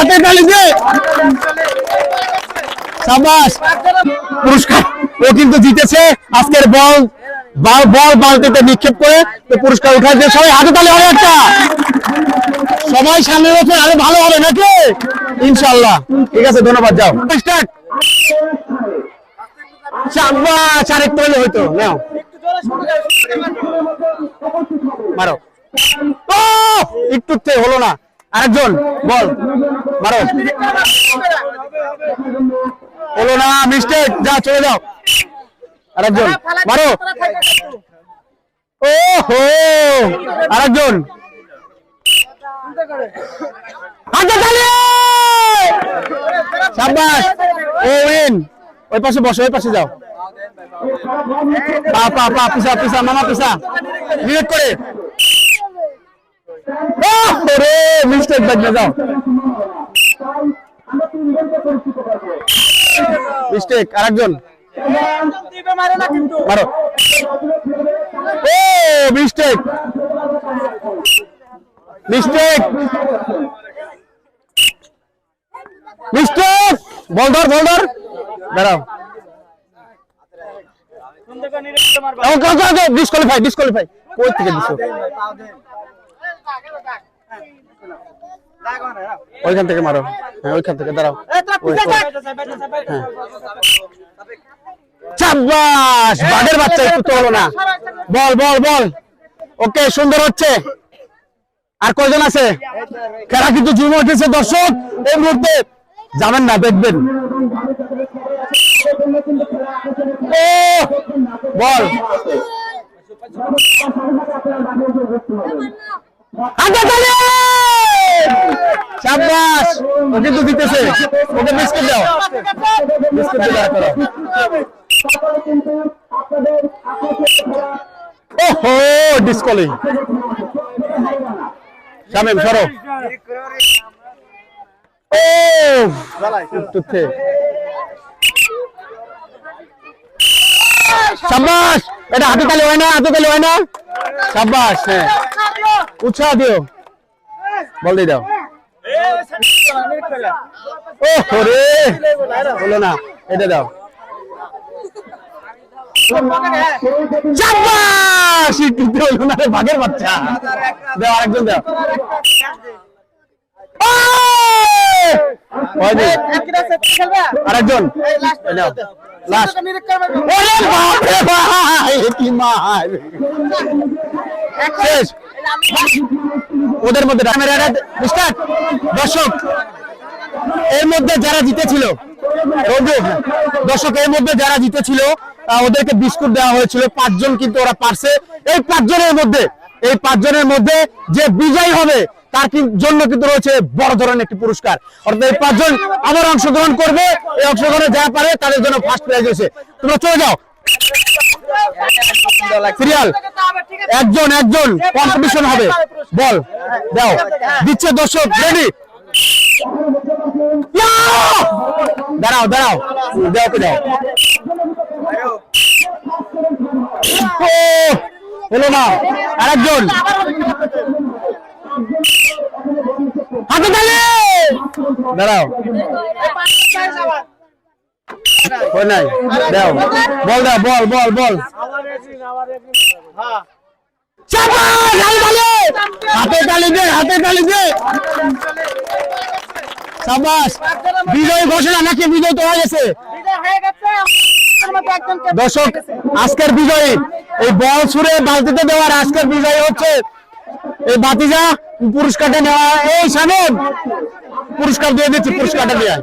হাতে সাবাস। পুরস্কার ও কিন্তু জিতেছে। আজকের বল বল বল, বালতিতে নিক্ষেপ করে পুরস্কার সবাই হাতে তালি হবে একটা। সবাই সামনে আরও ভালো হবে নাকি? ইনশাল্লাহ ঠিক আছে, ধন্যবাদ, যাও। সাবাস, আরেকটু হলে হয়তো। নাও। মারো। একটু হলো না। আরেকজন, বল। মারো। হলো না মিস্টেক যা চলে যাও। আরেকজন। মারো। ও হো আরেকজন। সাবাস ও উইন ওই পাশে বসো ওই পাশে যাও। পা পা পা পিসা পিসা মামা পিসা। ডিরেক্ট করে। রে মিস্টেক বাজনা যাও। মিস্টেক আরেকজন। মারো। ও mistake mistake okay disqualify disqualify থেকে দিছো? ওইখান থেকে মারো। হ্যাঁ ওইখান থেকে দাঁড়াও। বাঘের বাচ্চা একটু তো হলো না বল বল বল। ওকে সুন্দর হচ্ছে। আর কয়জন আছে? খেলা কিন্তু জুমে উঠেছে দর্শক। এই মুহূর্তে যাবেন না দেখবেন। ও বল। হাতে ও কিন্তু দিতেছে। ওকে বিস্কুট দাও। বিস্কুট দিয়ে করো ওহো ডিসকলি শামিম সরো। ও সাব্বাস! এটা হাতে তালি হয় না হাতে তালি হয় না। সাব্বাস হ্যাঁ। উৎসাহ দিও। বল দিয়ে দাও। ও বলো না এটা দাও। সাব্বাস! একটু হলো না রে বাঘের বাচ্চা। দাও আরেকজন দাও। আরেকজন। লাস্ট ওরে বাপ রে ভাই কি মার। শেষ। ওদের মধ্যে ক্যামেরাটা স্টার্ট দর্শক এর মধ্যে যারা জিতেছিল দর্শক এর মধ্যে যারা জিতেছিল ওদেরকে বিস্কুট দেওয়া হয়েছিল। পাঁচজন কিন্তু ওরা পারছে। এই পাঁচজনের মধ্যে এই পাঁচজনের মধ্যে যে বিজয়ী হবে তার জন্য কিন্তু রয়েছে বড় ধরনের একটি পুরস্কার? অর্থাৎ এই পাঁচজন আবার অংশগ্রহণ করবে, এই অংশগ্রহণে যারা পারে তাদের জন্য ফার্স্ট প্রাইজ হয়েছে তোমরা চলে যাও। একজন একজন কম্পিটিশন হবে। বল, দাও। দিচ্ছে দর্শক রেডি দাঁড়াও দাঁড়াও। দাও। ওকে দাও হলো না। আরেকজন। দাঁড়াও। হয় নাই? দাও বল দাও বল বল বল! হাতে তালি! দে, হাতে তালি দে। সাবাস বিজয় ঘোষণা নাকি বিজয় তো হয়ে গেছে? দর্শক, আজকের বিজয়ী। এই বল ছুড়ে বালতিতে দেওয়ার আজকের বিজয়ী হচ্ছে এই বাতিজা পুরস্কারটা নেওয়া এই সামনে পুরস্কার দিয়ে দিচ্ছি পুরস্কারটা দিয়ে।